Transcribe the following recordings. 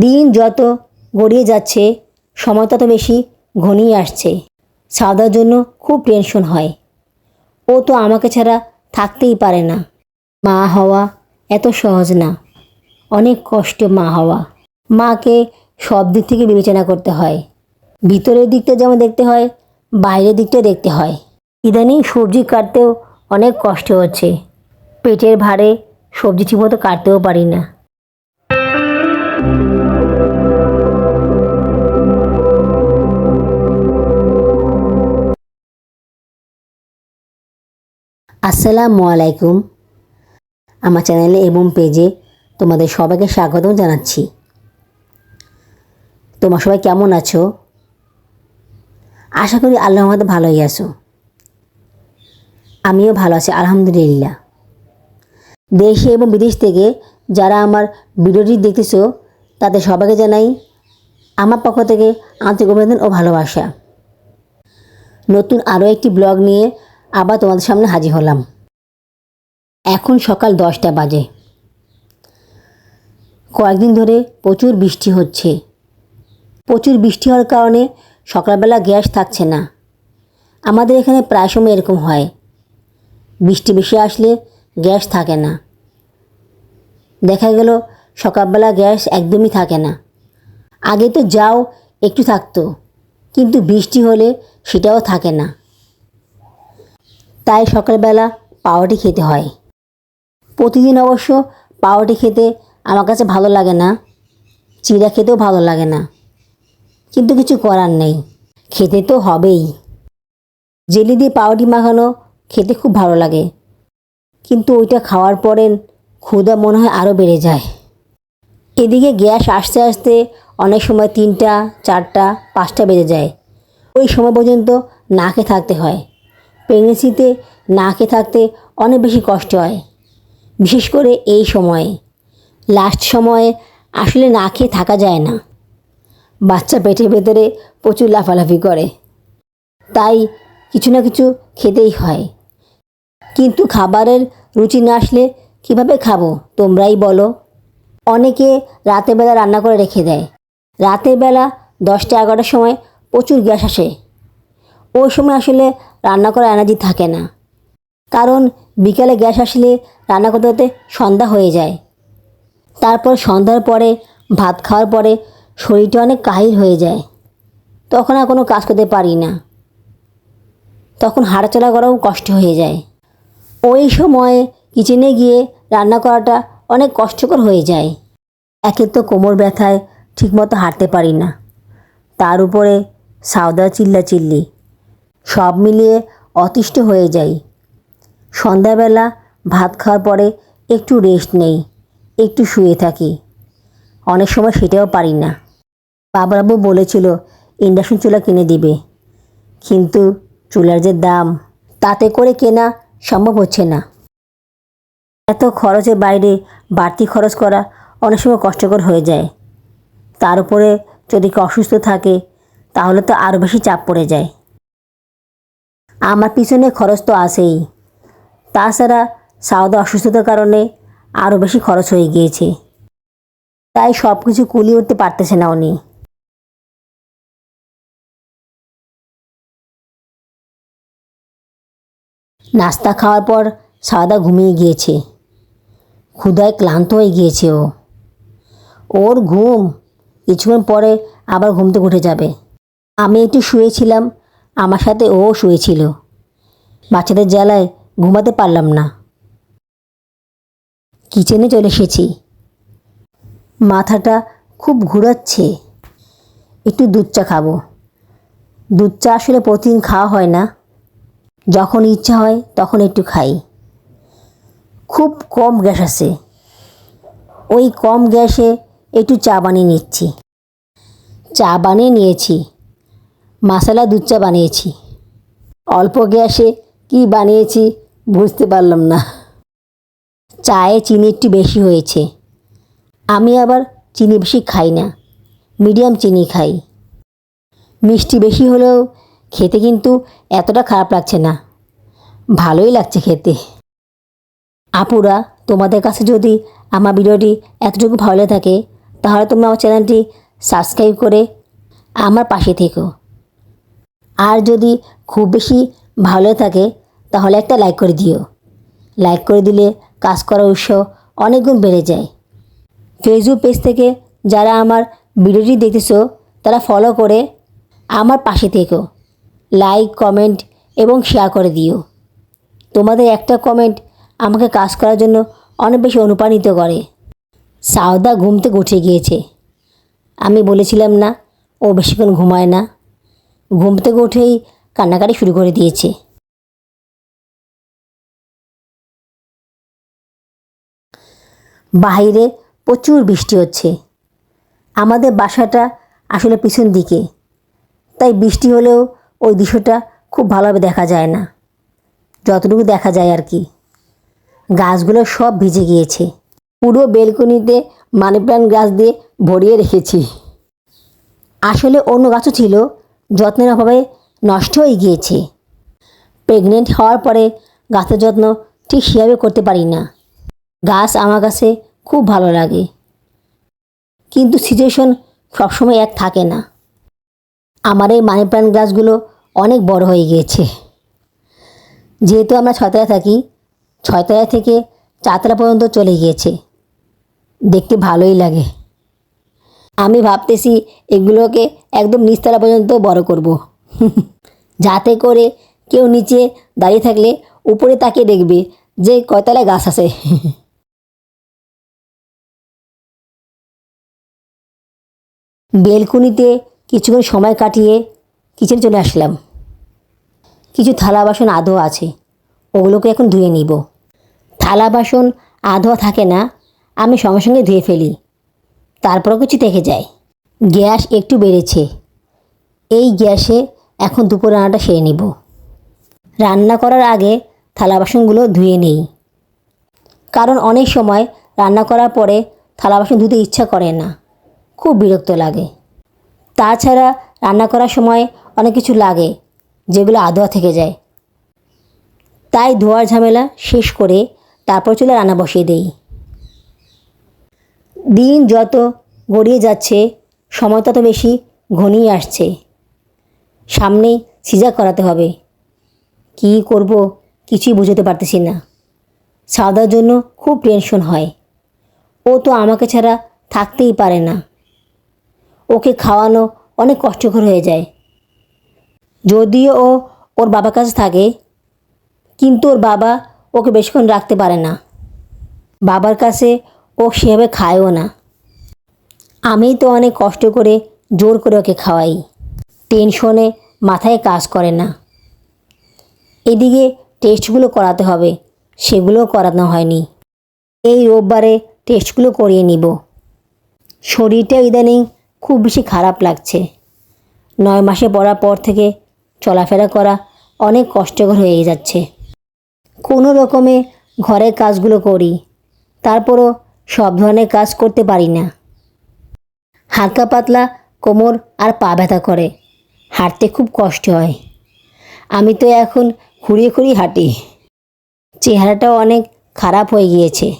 দিন যত গড়িয়ে যাচ্ছে সময় তত বেশি ঘনিয়ে আসছে। সাদার জন্য খুব টেনশন হয়। ও তো আমাকে ছাড়া থাকতেই পারে না। মা হওয়া এত সহজ না। অনেক কষ্ট মা হওয়া। মাকে সব দিক থেকে বিবেচনা করতে হয়। ভিতরের দিকটা যেমন দেখতে হয়, বাইরের দিকটা দেখতে হয়। ইদানিং সবজি কাটতেও অনেক কষ্ট হচ্ছে। পেটের ভারে সবজি ঠিকমতো কাটতেও পারি না। আসসালামু আলাইকুম। আমার চ্যানেলে এবং পেজে তোমাদের সবাইকে স্বাগতম জানাচ্ছি। তোমার সবাই কেমন আছো? আশা করি আল্লাহ আমাদের ভালোই আছো। আমিও ভালো আছি, আলহামদুলিল্লাহ। দেশে এবং বিদেশ থেকে যারা আমার ভিডিওটি দেখতেছো, তাদের সবাইকে জানাই আমার পক্ষ থেকে আন্তরিক অভিনন্দন ও ভালোবাসা। নতুন আরও একটি ব্লগ নিয়ে আবার তোমাদের সামনে হাজির হলাম। এখন সকাল দশটা বাজে। কয়েকদিন ধরে প্রচুর বৃষ্টি হচ্ছে। প্রচুর বৃষ্টি হওয়ার কারণে সকালবেলা গ্যাস থাকছে না। আমাদের এখানে প্রায় সময় এরকম হয়। বৃষ্টি বেশি আসলে গ্যাস থাকে না। দেখা গেল সকালবেলা গ্যাস একদমই থাকে না। আগে তো যাও, একটু থাকতো। কিন্তু বৃষ্টি হলে সেটাও থাকে না। তাই সকালবেলা পাউরুটি খেতে হয়। প্রতিদিন অবশ্য পাউরুটি খেতে আমার কাছে ভালো লাগে না। চিড়া খেতেও ভালো লাগে না। কিন্তু কিছু করার নেই। খেতে তো হবেই। জেলি দিয়ে পাউরুটি মাখানো খেতে খুব ভালো লাগে। কিন্তু ওইটা খাওয়ার পরে ক্ষুধা মনে হয় আরও বেড়ে যায়। এদিকে গ্যাস আসতে আসতে অনেক সময় তিনটা, চারটা, পাঁচটা বেজে যায়। ওই সময় পর্যন্ত না খেয়ে থাকতে হয়। প্রেগনেন্সিতে না খেয়ে থাকতে অনেক বেশি কষ্ট হয়, বিশেষ করে এই সময়ে। লাস্ট সময়ে আসলে না খেয়ে থাকা যায় না। বাচ্চা পেটের ভেতরে প্রচুর লাফালাফি করে। তাই কিছু না কিছু খেতেই হয়। কিন্তু খাবারের রুচি না আসলে কীভাবে খাব, তোমরাই বলো। অনেকে রাতের বেলা রান্না করে রেখে দেয়। রাতের বেলা দশটা এগারোটার সময় প্রচুর গ্যাস আসে। ওই সময় আসলে রান্না করার এনার্জি থাকে না। কারণ বিকালে গ্যাস আসলে রান্না করতে করতে সন্ধ্যা হয়ে যায়। তারপর সন্ধ্যার পরে, ভাত খাওয়ার পরে শরীরটা অনেক কাহিল হয়ে যায়। তখন আর কোনো কাজ করতে পারি না। তখন হাঁটাচলা করাও কষ্ট হয়ে যায়। ওই সময়ে কিচেনে গিয়ে রান্না করাটা অনেক কষ্টকর হয়ে যায়। একে তো কোমর ব্যথায় ঠিকমতো হাঁটতে পারি না। তার উপরে সাউদা চিল্লা চিল্লি সব মিলিয়ে অতিষ্ঠ হয়ে যাই। সন্ধ্যাবেলা ভাত খাওয়ার পরে একটু রেস্ট নেই, একটু শুয়ে থাকি। অনেক সময় সেটাও পারি না। বাবরাবু বলেছিল, ইন্ডাকশন চুলা কিনে দিবে। কিন্তু চুলার যে দাম, তাতে করে কেনা সম্ভব হচ্ছে না। এত খরচের বাইরে বাড়তি খরচ করা অনেক সময় কষ্টকর হয়ে যায়। তার উপরে যদি অসুস্থ থাকে, তাহলে তো আরও বেশি চাপ পড়ে যায়। আমার পিছনে খরচ তো আসেই তাছাড়া সাউদা অসুস্থতার কারণে আরও বেশি খরচ হয়ে গিয়েছে। তাই সব কিছু কুলিয়ে উঠতে পারতেছে না উনি। নাস্তা খাওয়ার পর সাদা ঘুমিয়ে গিয়েছে। ক্ষুধায় ক্লান্ত হয়ে গিয়েছে ও। ওর ঘুম কিছুক্ষণ পরে আবার ঘুম থেকে উঠে যাবে। আমি একটু শুয়েছিলাম আমার সাথে ও শুয়েছিল। বাচ্চাদের জ্বালায় ঘুমাতে পারলাম না। কিচেনে চলে এসেছি। মাথাটা খুব ঘুরাচ্ছে। একটু দুধ চা খাব। দুধ চা আসলে প্রতিদিন খাওয়া হয় না। যখন ইচ্ছা হয় তখন একটু খাই। খুব কম গ্যাস আছে। ওই কম গ্যাসে একটু চা বানিয়ে নিচ্ছি। চা বানিয়ে নিয়েছি। মশলা দুধ চা বানিয়েছি। অল্প গ্যাসে কি বানিয়েছি বুঝতে পারলাম না। চায়ে চিনি একটু বেশি হয়েছে। আমি আবার চিনি বেশি খাই না, মিডিয়াম চিনি খাই। মিষ্টি বেশি হলেও খেতে কিন্তু এতটা খারাপ লাগছে না, ভালোই লাগছে খেতে। আপুরা, তোমাদের কাছে যদি আমার ভিডিওটি এতটুকু ভালো থাকে, তাহলে তোমরা আমার চ্যানেলটি সাবস্ক্রাইব করে আমার পাশে থেকো। আর যদি খুব বেশি ভালো থাকে, তাহলে একটা লাইক করে দিও। লাইক করে দিলে কাজ করার উৎসাহ অনেক গুণ বেড়ে যায়। ফেসবুক পেজ থেকে যারা আমার ভিডিওটি দেখতেছো, তারা ফলো করে আমার পাশে থেকো। লাইক কমেন্ট এবং শেয়ার করে দিও। তোমাদের একটা কমেন্ট আমাকে কাজ করার জন্য অনেক বেশি অনুপ্রাণিত করে। সাউদা ঘুম থেকে উঠে গিয়েছে। আমি বলেছিলাম না, ও বেশিক্ষণ ঘুমায় না। ঘুম থেকে উঠেই কান্নাকাটি শুরু করে দিয়েছে। বাইরে প্রচুর বৃষ্টি হচ্ছে। আমাদের বাসাটা আসলে পিছন দিকে। তাই বৃষ্টি হলেও ওই দৃশ্যটা খুব ভালোভাবে দেখা যায় না। যতটুকু দেখা যায় আর কি। গাছগুলো সব ভিজে গিয়েছে। পুরো বেলকনিতে মানি প্ল্যান্ট গাছ দিয়ে ভরিয়ে রেখেছি। আসলে অন্য গাছও ছিল যত্নের অভাবে নষ্ট হয়ে গিয়েছে। প্রেগনেন্ট হওয়ার পরে গাছের যত্ন ঠিক সেভাবে করতে পারি না। গাছ আমার কাছে খুব ভালো লাগে। কিন্তু সিচুয়েশন সবসময় এক থাকে না। আমার এই মানি প্ল্যান্ট গাছগুলো অনেক বড় হয়ে গিয়েছে। যেহেতু আমরা ছয়তলা থাকি ছয়তলা থেকে চারতলা পর্যন্ত চলে গিয়েছে। দেখতে ভালোই লাগে। আমি ভাবতেছি এগুলোকে একদম নিচতলা পর্যন্ত বড় করব। যাতে করে কেউ নিচে দাঁড়িয়ে থাকলে উপরে তাকিয়ে দেখবে যে কয়তলায় গাছ আছে। বেলকুনিতে কিছুক্ষণ সময় কাটিয়ে কিচেন চলে আসলাম। কিছু থালা বাসন আধো আছে, ওগুলোকে এখন ধুয়ে নিব। থালা বাসন আধোয়া থাকে না, আমি সঙ্গে সঙ্গে ধুয়ে ফেলি, তারপরও কিছু থেকে যায়। গ্যাস একটু বেড়েছে। এই গ্যাসে এখন দুপুর রান্নাটা সেরে নিব। রান্না করার আগে থালা বাসনগুলো ধুয়ে নেই। কারণ অনেক সময় রান্না করার পরে থালা বাসন ধুতে ইচ্ছা করে না। খুব বিরক্ত লাগে। তাছাড়া রান্না করার সময় অনেক কিছু লাগে যেগুলো আধোয়া থেকে যায়। তাই ধোয়ার ঝামেলা শেষ করে তারপর চলে রান্না বসিয়ে দেই। দিন যত গড়িয়ে যাচ্ছে সময় তত বেশি ঘনিয়ে আসছে। সামনেই সিজা করাতে হবে। কি করব কিছুই বুঝতে পারতেছি না। সাদার জন্য খুব টেনশন হয়। ও তো আমাকে ছাড়া থাকতেই পারে না। ওকে খাওয়ানো অনেক কষ্টকর হয়ে যায়। যদিও ও ওর বাবার কাছে থাকে, কিন্তু ওর বাবা ওকে বেশিক্ষণ রাখতে পারে না। বাবার কাছে ও সেভাবে খায়ও না। আমি তো অনেক কষ্ট করে জোর করে ওকে খাওয়াই। টেনশনে মাথায় কাজ করে না। এদিকে টেস্টগুলো করাতে হবে, সেগুলোও করানো হয়নি। এই রোববারে টেস্টগুলো করিয়ে নিব। শরীরটা ইদানিং খুব বেশি খারাপ লাগছে। নয় মাসে পড়ার পর থেকে চলাফেরা করা অনেক কষ্টকর হয়ে যাচ্ছে। কোনো রকমে ঘরের কাজগুলো করি, তারপরও সব ধরনের কাজ করতে পারি না। হালকা পাতলা, কোমর আর পা ব্যথা করে। হাঁটতে খুব কষ্ট হয়। আমি তো এখন খুঁড়িয়ে খুঁড়িয়ে হাঁটি। চেহারাটাও অনেক খারাপ হয়ে গিয়েছে।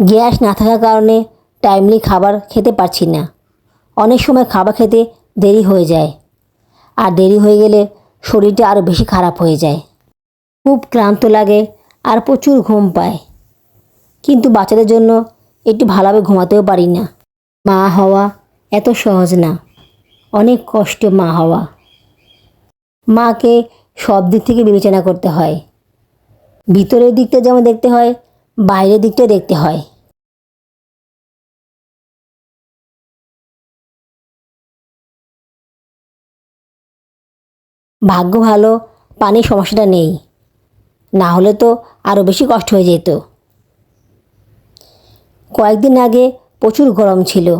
গ্যাস না থাকার কারণে টাইমলি খাবার খেতে পারছি না। অনেক সময় খাবার খেতে দেরি হয়ে যায়। আর দেরি হয়ে গেলে শরীরটা আরও বেশি খারাপ হয়ে যায়। খুব ক্লান্ত লাগে আর প্রচুর ঘুম পায়। কিন্তু বাচ্চাদের জন্য একটু ভালোভাবে ঘুমাতেও পারি না। মা হওয়া এত সহজ না। অনেক কষ্ট মা হওয়া। মাকে সব দিক থেকে বিবেচনা করতে হয়। ভিতরের দিকটা যেমন দেখতে হয়, বাইরের দিকটা দেখতে হয়। ভাগ্য ভালো, পানির সমস্যাটা নেই। না হলে তো আরও বেশি কষ্ট হয়ে যেত। কয়েকদিন আগে প্রচুর গরম ছিল।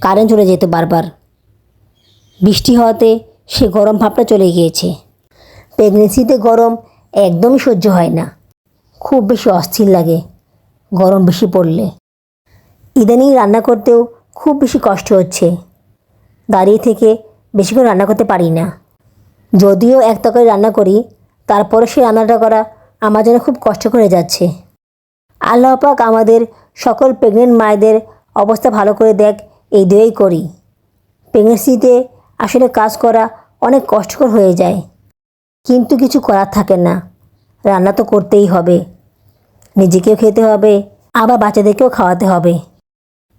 কারেন্ট চলে যেত বারবার। বৃষ্টি হওয়াতে সে গরম ভাবটা চলে গিয়েছে। প্রেগনেন্সিতে গরম একদমই সহ্য হয় না। খুব বেশি অস্থির লাগে গরম বেশি পড়লে। ইদানিং রান্না করতেও খুব বেশি কষ্ট হচ্ছে। দাঁড়িয়ে থেকে বেশিক্ষণ রান্না করতে পারি না। যদিও এক তরকারি রান্না করি তারপরে সে রান্নাটা করা আমার জন্য খুব কষ্ট করে যাচ্ছে। আল্লাহ পাক আমাদের সকল প্রেগনেন্ট মায়েদের অবস্থা ভালো করে দেখ, এই দুয়েই করি। প্রেগনেন্সিতে আসলে কাজ করা অনেক কষ্টকর হয়ে যায়। কিন্তু কিছু করার থাকে না। রান্না তো করতেই হবে। নিজেকেও খেতে হবে, আবার বাচ্চাদেরকেও খাওয়াতে হবে।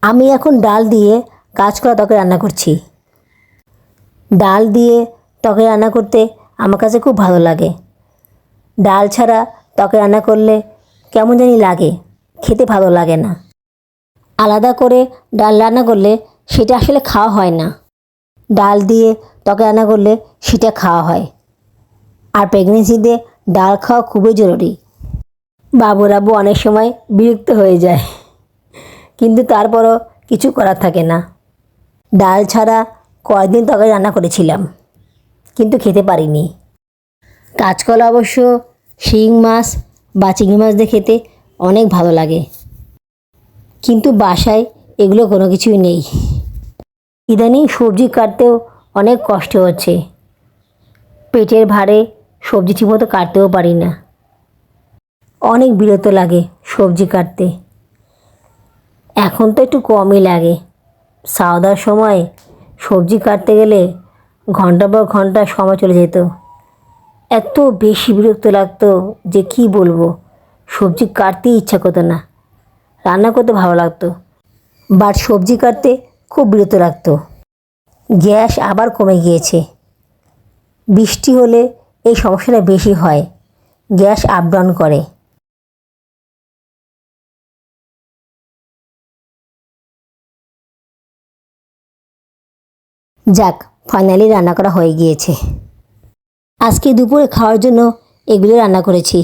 আমি এখন ডাল দিয়ে কাজ করা তরকারি রান্না করছি। ডাল দিয়ে তরকারি রান্না করতে আমার কাছে খুব ভালো লাগে। ডাল ছাড়া তরকারি রান্না করলে কেমন জানি লাগে। খেতে ভালো লাগে না। আলাদা করে ডাল রান্না করলে সেটা আসলে খাওয়া হয় না। ডাল দিয়ে তরকারি রান্না করলে সেটা খাওয়া হয়। আর প্রেগনেন্সিতে ডাল খাওয়া খুবই জরুরি। বাবুরাবু অনেক সময় বিরক্ত হয়ে যায়। কিন্তু তারপরও কিছু করার থাকে না। ডাল ছাড়া কয়েকদিন তরকারি রান্না করেছিলাম, কিন্তু খেতে পারিনি। কাঁচকলা অবশ্য শিং মাছ বা চিংড়ি মাছ দিয়ে খেতে অনেক ভালো লাগে। কিন্তু বাসায় এগুলো কোনো কিছুই নেই। ইদানিং সবজি কাটতেও অনেক কষ্ট হচ্ছে। পেটের ভারে সবজি ঠিকমতো কাটতেও পারি না। অনেক বিরত লাগে সবজি কাটতে। এখন তো একটু কমই লাগে। সাওদার সময় সবজি কাটতে গেলে ঘণ্টা পর ঘণ্টা সময় চলে যেত। এত বেশি বিরক্ত লাগতো যে কি বলব? সবজি কাটতেই ইচ্ছা করতো না। রান্না করতে ভালো লাগতো। বাট সবজি কাটতে খুব বিরত লাগতো। গ্যাস আবার কমে গিয়েছে। বৃষ্টি হলে এই সমস্যাটা বেশি হয়। গ্যাস আপ ডাউন করে। যাক ফাইনালি রান্না করা হয়ে গিয়েছে। আজকে দুপুরে খাওয়ার জন্য এগুলো রান্না করেছি।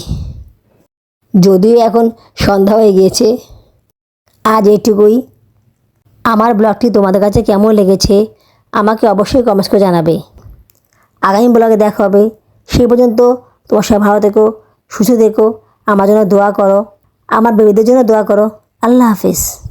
যদিও এখন সন্ধ্যা হয়ে গিয়েছে, আজ এটুকুই আমার ব্লগটি তোমাদের কাছে কেমন লেগেছে আমাকে অবশ্যই কমেন্টস করে জানাবে। আগামী ব্লগে দেখা হবে। সেই পর্যন্ত তোমার সব ভালো থেকো, সুস্থ থেকো, আমার জন্য দোয়া করো, আমার বেবিদের জন্য দোয়া করো। আল্লাহ হাফিজ।